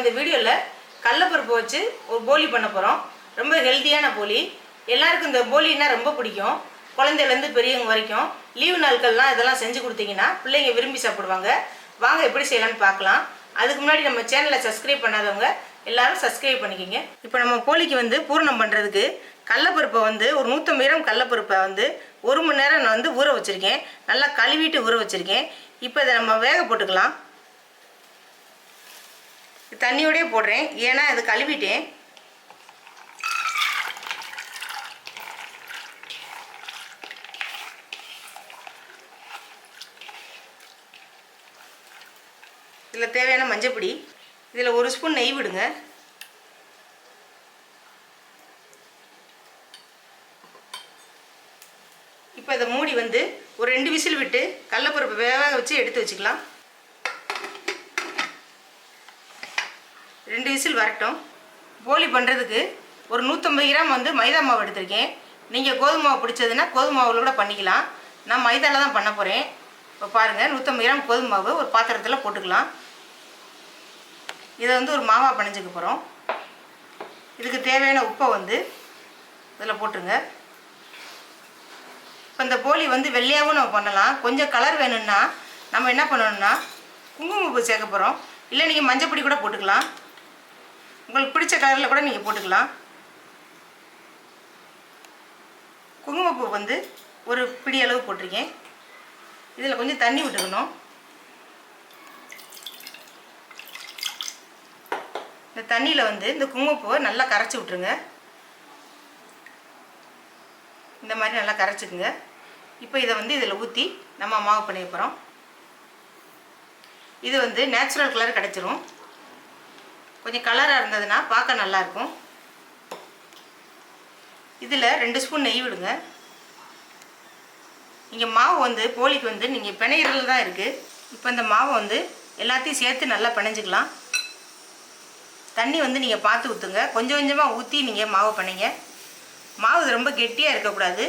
நம்ம இந்த வீடியோவில் கடலப்பருப்பு வச்சு ஒரு போலி பண்ண போகிறோம் ரொம்ப ஹெல்த்தியான போலி. எல்லாருக்கும் இந்த போலின்னா ரொம்ப பிடிக்கும். குழந்தையிலேருந்து பெரியவங்க வரைக்கும் லீவு நாட்கள்லாம் இதெல்லாம் செஞ்சு கொடுத்தீங்கன்னா பிள்ளைங்க விரும்பி சாப்பிடுவாங்க. வாங்க எப்படி செய்யலாம்னு பார்க்கலாம். அதுக்கு முன்னாடி நம்ம சேனலை சப்ஸ்கிரைப் பண்ணாதவங்க எல்லாரும் சப்ஸ்கிரைப் பண்ணிக்கிங்க. இப்போ நம்ம போலிக்கு வந்து பூரணம் பண்ணுறதுக்கு கடலப்பருப்பை வந்து ஒரு நூற்றம்பது கிராம் கடலப்பருப்பை வந்து ஒரு மணி நேரம் நான் வந்து ஊற வச்சுருக்கேன். நல்லா கழுவிட்டு ஊற வச்சுருக்கேன். இப்போ இதை நம்ம வேக போட்டுக்கலாம். தண்ணியோடய போடுறேன். ஏன்னா இது கழுவிட்டேன். இதில் தேவையான மஞ்சப்பொடி. இதில் ஒரு ஸ்பூன் நெய் விடுங்க. இப்போ இதை மூடி வந்து ஒரு ரெண்டு விசில் விட்டு கடலப்பருப்பு வேக வச்சு எடுத்து வச்சுக்கலாம். ரெண்டு விசில் வரட்டும். போலி பண்ணுறதுக்கு ஒரு நூற்றம்பது கிராம் வந்து மைதா மாவு எடுத்திருக்கேன். நீங்கள் கோதுமை மாவு பிடிச்சதுன்னா கோதுமை மாவில் கூட பண்ணிக்கலாம். நான் மைதாவில் தான் பண்ண போகிறேன் இப்போ பாருங்கள் நூற்றம்பது கிராம் கோதுமை மாவு ஒரு பாத்திரத்தில் போட்டுக்கலாம். இதை வந்து ஒரு மாவாக பிணைஞ்சிக்க போகிறோம் இதுக்கு தேவையான உப்பை வந்து இதில் போட்டுருங்க. இப்போ இந்த போலி வந்து வெள்ளையாகவும் நம்ம பண்ணலாம். கொஞ்சம் கலர் வேணும்னா நம்ம என்ன பண்ணணும்னா குங்குமப்பூ சேர்க்க போகிறோம் இல்லை நீங்கள் மஞ்சப்பொடி கூட போட்டுக்கலாம். உங்களுக்கு பிடிச்ச கலரில் கூட நீங்கள் போட்டுக்கலாம். குங்குமப்பூ வந்து ஒரு பிடி அளவு போட்டிருக்கேன். இதில் கொஞ்சம் தண்ணி விட்டுக்கணும். இந்த தண்ணியில் வந்து இந்த குங்குமப்பூவை நல்லா கரைச்சி விட்ருங்க இந்த மாதிரி நல்லா கரைச்சிக்குங்க. இப்போ இதை வந்து இதில் ஊற்றி நம்ம மாவு பண்ணிய போகிறோம் இது வந்து நேச்சுரல் கலர் கிடச்சிரும். கொஞ்சம் கலராக இருந்ததுன்னா பார்க்க நல்லாயிருக்கும். இதில் ரெண்டு ஸ்பூன் நெய் விடுங்க. இங்கே மாவு வந்து போலிக்கு வந்து நீங்கள் பிணையிறதுல தான் இருக்குது இப்போ இந்த மாவை வந்து எல்லாத்தையும் சேர்த்து நல்லா பிணைஞ்சிக்கலாம். தண்ணி வந்து நீங்கள் பார்த்து ஊற்றுங்க கொஞ்சம் கொஞ்சமாக ஊற்றி நீங்கள் மாவு பண்ணிங்க மாவு இது ரொம்ப கெட்டியாக இருக்கக்கூடாது.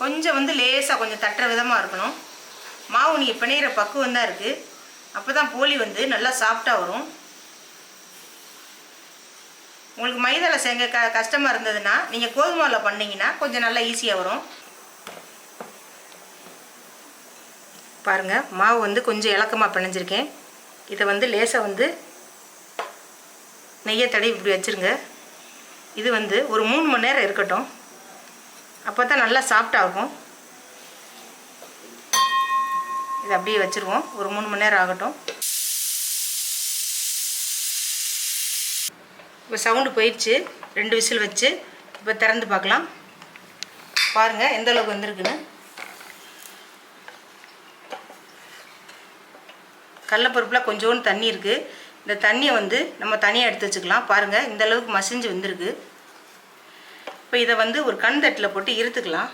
கொஞ்சம் வந்து லேசாக கொஞ்சம் தட்டுற விதமாக இருக்கணும். மாவு நீங்கள் பிணையிற பக்குவம் தான் இருக்குது அப்போ தான் போலி வந்து நல்லா சாஃப்டாக வரும். உங்களுக்கு மைதாவில் செஞ்ச க கஷ்டமாக இருந்ததுன்னா நீங்கள் கோதுமாவில் பண்ணிங்கன்னா கொஞ்சம் நல்லா ஈஸியாக வரும். பாருங்கள் மாவு வந்து கொஞ்சம் இலக்கமாக பிணைஞ்சிருக்கேன். இதை வந்து லேசாக வந்து நெய்யை தடவி இப்படி வச்சுருங்க. இது வந்து ஒரு மூணு மணி நேரம் இருக்கட்டும். அப்போ தான் நல்லா சாஃப்டாகும் இதை அப்படியே வச்சுருவோம். ஒரு மூணு மணி நேரம் ஆகட்டும். இப்போ சவுண்டு போயிடுச்சு. ரெண்டு விசில் வச்சு இப்போ திறந்து பார்க்கலாம். பாருங்கள் எந்த அளவுக்கு வந்திருக்குன்னு. கடலப்பருப்பில் கொஞ்சோண்டு தண்ணி இருக்குது இந்த தண்ணியை வந்து நம்ம தனியாக எடுத்து வச்சுக்கலாம். பாருங்கள் இந்த அளவுக்கு மசிஞ்சு வந்திருக்கு. இப்போ இதை வந்து ஒரு கண் தட்டில் போட்டு இருத்துக்கலாம்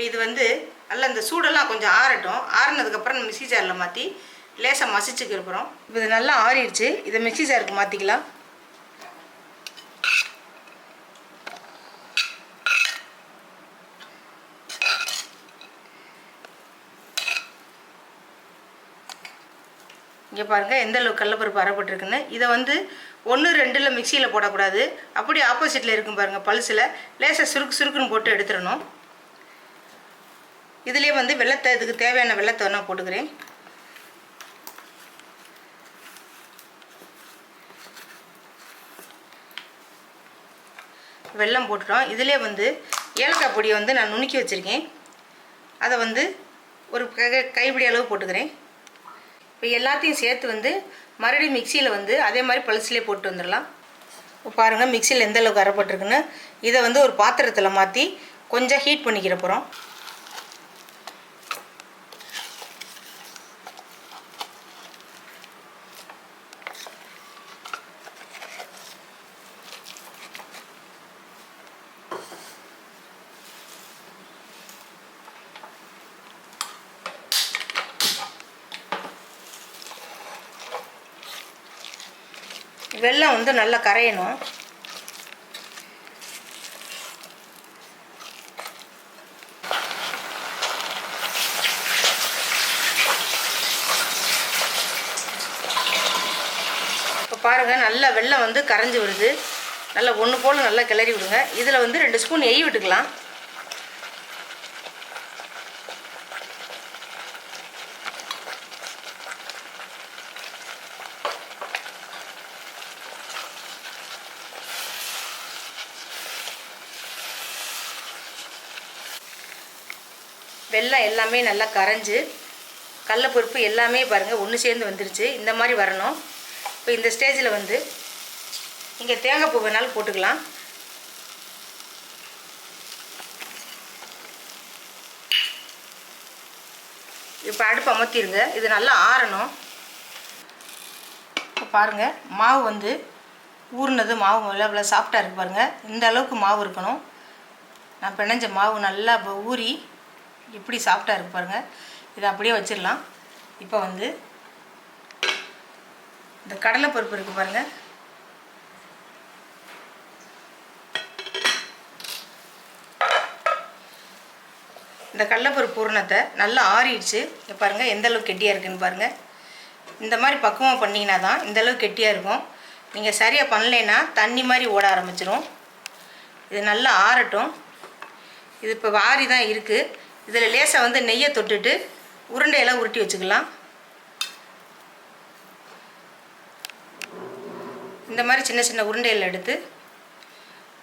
இப்போ இது வந்து நல்லா இந்த சூடெல்லாம் கொஞ்சம் ஆறட்டும். ஆறினதுக்கப்புறம் நம்ம மிக்சி ஜாரில் மாற்றி லேசாக மசிச்சுக்கு இருக்கிறோம். இப்போ இது நல்லா ஆறிடுச்சு. இதை மிக்சி ஜாருக்கு மாற்றிக்கலாம் இங்கே பாருங்கள் எந்த அளவுக்கு கடலப்பருப்பு அறப்பட்டுருக்குன்னு இதை வந்து ஒன்று ரெண்டில் மிக்சியில் போடக்கூடாது. அப்படி ஆப்போசிட்டில் இருக்கும் பாருங்கள் பழுசில் லேசாக சுருக்கு சுருக்குன்னு போட்டு எடுத்துடணும். இதுலேயே வந்து வெள்ளத்தை இதுக்கு தேவையான வெள்ளத்தை நான் போட்டுக்கிறேன். வெல்லம் போட்டுட்டோம். இதிலே வந்து ஏலக்காய் பொடியை வந்து நான் நுணுக்கி வச்சுருக்கேன். அதை வந்து ஒரு கைப்பிடி அளவு போட்டுக்கிறேன். இப்போ எல்லாத்தையும் சேர்த்து வந்து மறுபடியும் மிக்சியில் வந்து அதே மாதிரி பல்ஸ்லேயே போட்டு வந்துடலாம். இப்போ பாருங்கள் மிக்சியில் எந்த அளவுக்கு அரைப்பட்டிருக்குன்னு. இதை வந்து ஒரு பாத்திரத்தில் மாற்றி கொஞ்சம் ஹீட் பண்ணிக்கிற போகிறோம் வெள்ளம் வந்து நல்லா கரையணும். இப்போ பாருங்கள் நல்லா வெள்ளம் வந்து கரைஞ்சி வருது. நல்லா ஒன்று போல் நல்லா கிளறி விடுங்க. இதில் வந்து ரெண்டு ஸ்பூன் நெய் விட்டுக்கலாம். வெல்லம் எல்லாமே நல்லா கரைஞ்சு கடலப்பருப்பு எல்லாமே பாருங்கள் ஒன்று சேர்ந்து வந்துருச்சு. இந்த மாதிரி வரணும். இப்போ இந்த ஸ்டேஜில் வந்து நீங்கள் தேங்காய் பூ வேணாலும் போட்டுக்கலாம். இப்போ அடுப்பு அமர்த்திடுங்க இது நல்லா ஆறணும். இப்போ பாருங்கள் மாவு வந்து ஊறினது மாவு நல்லா இவ்வளோ சாஃப்டாக இருக்குது பாருங்கள் இந்த அளவுக்கு மாவு இருக்கணும். நான் பிணைஞ்ச மாவு நல்லா இப்போ ஊறி எப்படி சாஃப்டாக இருக்கு பாருங்கள் இதை அப்படியே வச்சிடலாம். இப்போ வந்து இந்த கடலைப்பருப்பு இருக்குது பாருங்கள் இந்த கடலைப்பருப்பு பூரணத்தை நல்லா ஆறிடுச்சு. பாருங்கள் எந்த அளவுக்கு கெட்டியாக இருக்குன்னு பாருங்கள் இந்த மாதிரி பக்குவம் பண்ணிங்கன்னா தான் இந்தளவுக்கு கெட்டியாக இருக்கும். நீங்கள் சரியாக பண்ணலைன்னா தண்ணி மாதிரி ஓட ஆரம்பிச்சிடும் இது நல்லா ஆறட்டும். இது இப்போ வாரி தான் இருக்குது இதில் லேசாக வந்து நெய்யை தொட்டுட்டு உருண்டையெல்லாம் உருட்டி வச்சுக்கலாம். இந்த மாதிரி சின்ன சின்ன உருண்டையில் எடுத்து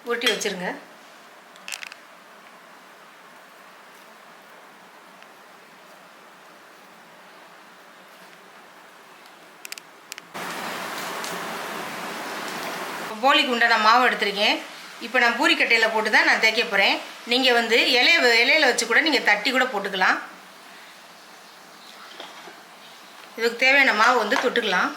உருட்டி வச்சுருங்க. போலிக்கு உண்டான மாவு எடுத்திருக்கேன். இப்போ நான் பூரிக்கட்டையில் போட்டு தான் நான் தேய்க்க போகிறேன் நீங்கள் வந்து இலைய இலையில வச்சு கூட நீங்கள் தட்டி கூட போட்டுக்கலாம். இதுக்கு தேவையான மாவு வந்து தொட்டுக்கலாம்.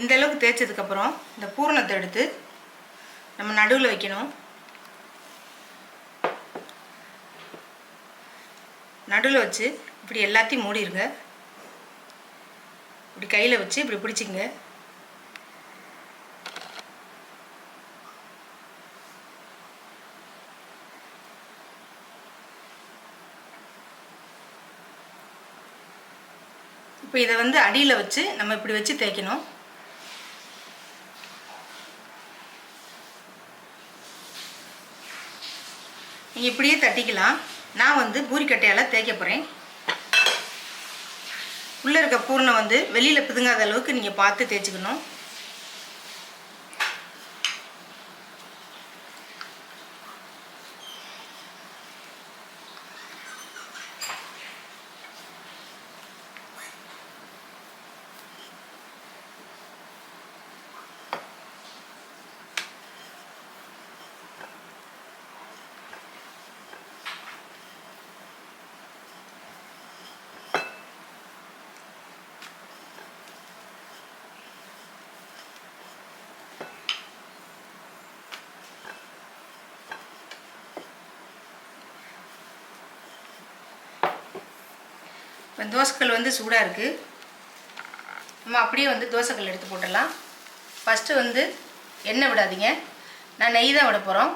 இந்த அளவுக்கு தேய்ச்சதுக்கப்புறம் இந்த பூரணத்தை எடுத்து நம்ம நடுவில் வைக்கணும். நடுவில் வச்சு இப்படி எல்லாத்தையும் மூடிருங்க. இப்படி கையில் வச்சு இப்படி பிடிச்சிங்க இப்போ இதை வந்து அடியில் வச்சு நம்ம இப்படி வச்சு தேய்க்கணும். நீங்கள் இப்படியே தட்டிக்கலாம். நான் வந்து பூரிக்கட்டையால் தேய்க்க போகிறேன் உள்ளே இருக்க பூர்ணம் வந்து வெளியில் பிதுங்காத அளவுக்கு நீங்கள் பார்த்து தேய்ச்சிக்கணும். இப்போ தோசைக்கல் வந்து சூடாக இருக்குது நம்ம அப்படியே வந்து தோசைக்கல் எடுத்து போட்டுடலாம். ஃபஸ்ட்டு வந்து எண்ணெய் விடாதீங்க. நான் நெய் தான் விட போகிறோம்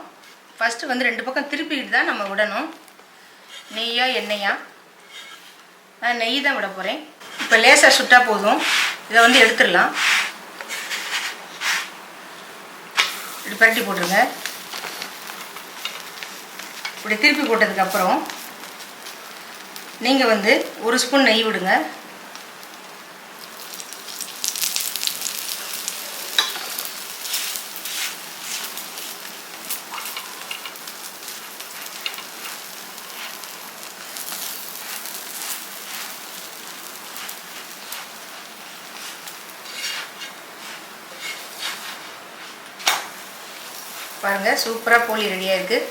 ஃபஸ்ட்டு வந்து ரெண்டு பக்கம் திருப்பிக்கிட்டு தான் நம்ம விடணும். நெய்யா எண்ணெயா? நான் நெய் தான் விட போகிறேன் இப்போ லேசாக சுட்டால் போதும். இதை வந்து எடுத்துடலாம். இப்படி பரட்டி போட்டுருங்க. இப்படி திருப்பி போட்டதுக்கப்புறம் நீங்கள் வந்து ஒரு ஸ்பூன் நெய் விடுங்க. பாருங்கள் சூப்பராக போலி ரெடியாக இருக்குது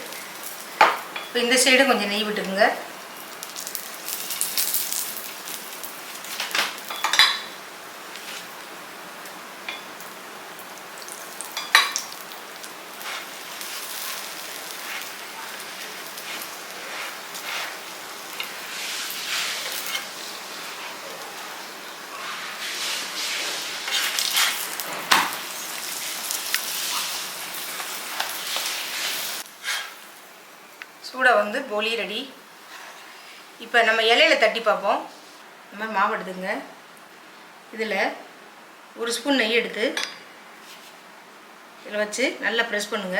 இப்போ இந்த சைடு கொஞ்சம் நெய் விட்டுக்குங்க. வந்து போலி ரெடி. இப்போ நம்ம இலையில தட்டி பார்ப்போம். இந்த மாதிரி மாவு எடுத்துங்க. இதில் ஒரு ஸ்பூன் நெய் எடுத்து இதில் வச்சு நல்லா ப்ரெஸ் பண்ணுங்க.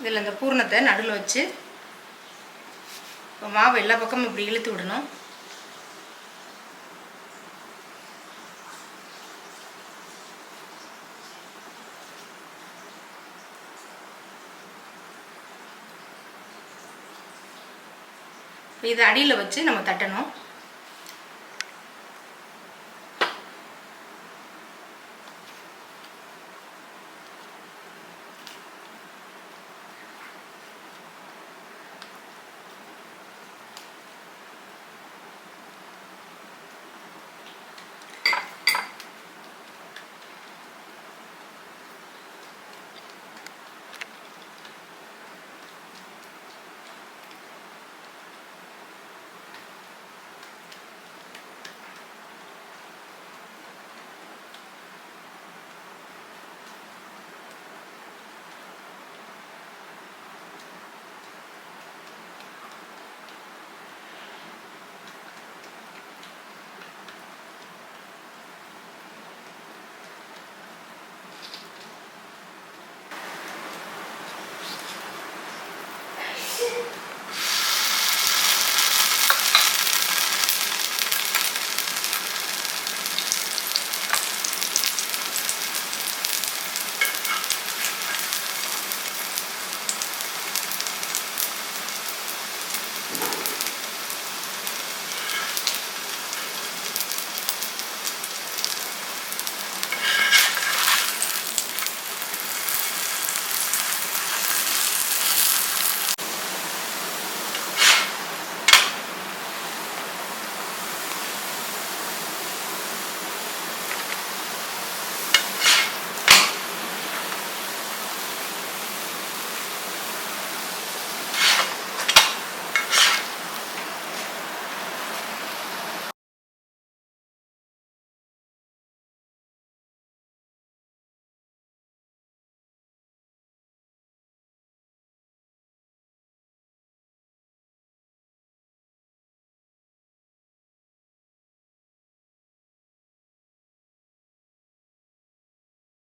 இதில் இந்த பூர்ணத்தை நடுவில் வச்சு மாவு எல்லா பக்கமும் இப்படி இழுத்து விடணும். இதை அடியில் வச்சு நம்ம தட்டணும்.